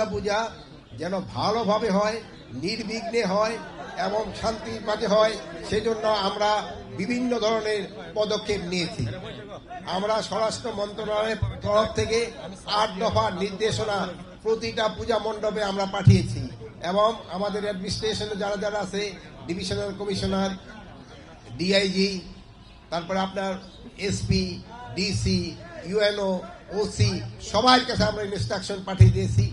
দুর্গাপূজা যেন ভালোভাবে হয়, নির্বিঘ্নে হয় এবং শান্তির মাঝে হয়, সেজন্য আমরা বিভিন্ন ধরনের পদক্ষেপ নিয়েছি। আমরা স্বরাষ্ট্র মন্ত্রণালয়ের তরফ থেকে আট দফা নির্দেশনা প্রতিটা পূজা মণ্ডপে আমরা পাঠিয়েছি এবং আমাদের অ্যাডমিনিস্ট্রেশনে যারা যারা আছে, ডিভিশনাল কমিশনার, ডিআইজি, তারপরে আপনার এসপি, ডিসি, ইউএনও, ওসি সবার কাছে আমরা ইনস্ট্রাকশন পাঠিয়ে দিয়েছি।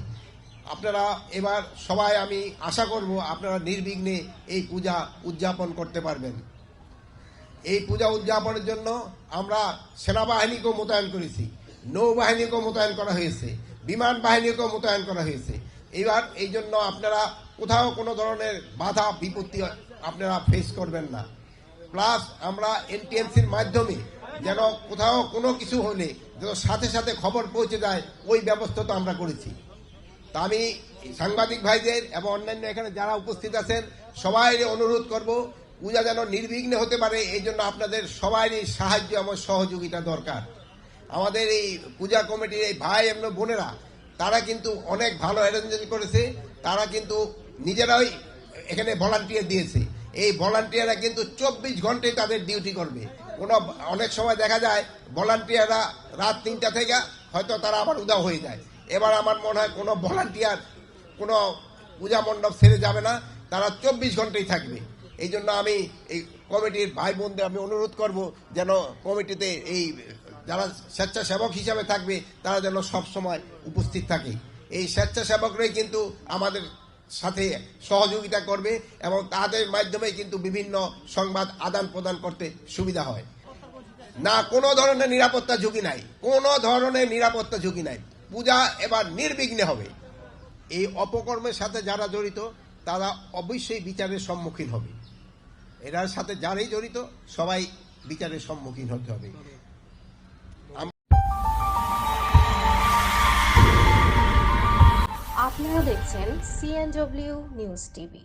আপনারা এবার সবাই আমি আশা করব আপনারা নির্বিঘ্নে এই পূজা উদযাপন করতে পারবেন। এই পূজা উদযাপনের জন্য আমরা সেনাবাহিনীকেও মোতায়েন করেছি, নৌবাহিনীকেও মোতায়েন করা হয়েছে, বিমান বাহিনীকেও মোতায়েন করা হয়েছে। এবার এই জন্য আপনারা কোথাও কোনো ধরনের বাধা, বিপত্তি আপনারা ফেস করবেন না। প্লাস আমরা এনটিএমসির মাধ্যমে যেন কোথাও কোনো কিছু হলে, যেন সাথে সাথে খবর পৌঁছে যায়, ওই ব্যবস্থা তো আমরা করেছি। তা আমি সাংবাদিক ভাইদের এবং অন্যান্য এখানে যারা উপস্থিত আছেন সবাই অনুরোধ করব, পূজা যেন নির্বিঘ্নে হতে পারে, এই জন্য আপনাদের সবারই সাহায্য এবং সহযোগিতা দরকার। আমাদের এই পূজা কমিটির এই ভাই এবং বোনেরা, তারা কিন্তু অনেক ভালো অ্যারেঞ্জমেন্ট করেছে, তারা কিন্তু নিজেরাই এখানে ভলান্টিয়ার দিয়েছে। এই ভলান্টিয়াররা কিন্তু চব্বিশ ঘন্টায় তাদের ডিউটি করবে। কোনো অনেক সময় দেখা যায়, ভলান্টিয়াররা রাত তিনটা থেকে হয়তো তারা আবার উদাও হয়ে যায়। এবার আমার মনে হয় কোনো ভলান্টিয়ার, কোনো পূজা মণ্ডপ ছেড়ে যাবে না, তারা চব্বিশ ঘন্টাই থাকবে। এই জন্য আমি এই কমিটির ভাই বোনদের আমি অনুরোধ করব যেন কমিটিতে এই যারা স্বেচ্ছাসেবক হিসাবে থাকবে, তারা যেন সব সময় উপস্থিত থাকে। এই স্বেচ্ছাসেবকরাই কিন্তু আমাদের সাথে সহযোগিতা করবে এবং তাদের মাধ্যমে কিন্তু বিভিন্ন সংবাদ আদান প্রদান করতে সুবিধা হয়। না কোনো ধরনের নিরাপত্তা ঝুঁকি নাই, কোনো ধরনের নিরাপত্তা ঝুঁকি নাই। পূজা এবার নির্বিঘ্নে হবে। এই অপকর্মের সাথে যারা জড়িত, তারা অবশ্যই বিচারের সম্মুখীন হবে। এটার সাথে যারাই জড়িত, সবাই বিচারের সম্মুখীন হতে হবে। আপনারা দেখছেন সিএনডব্লিউ নিউজ টিভি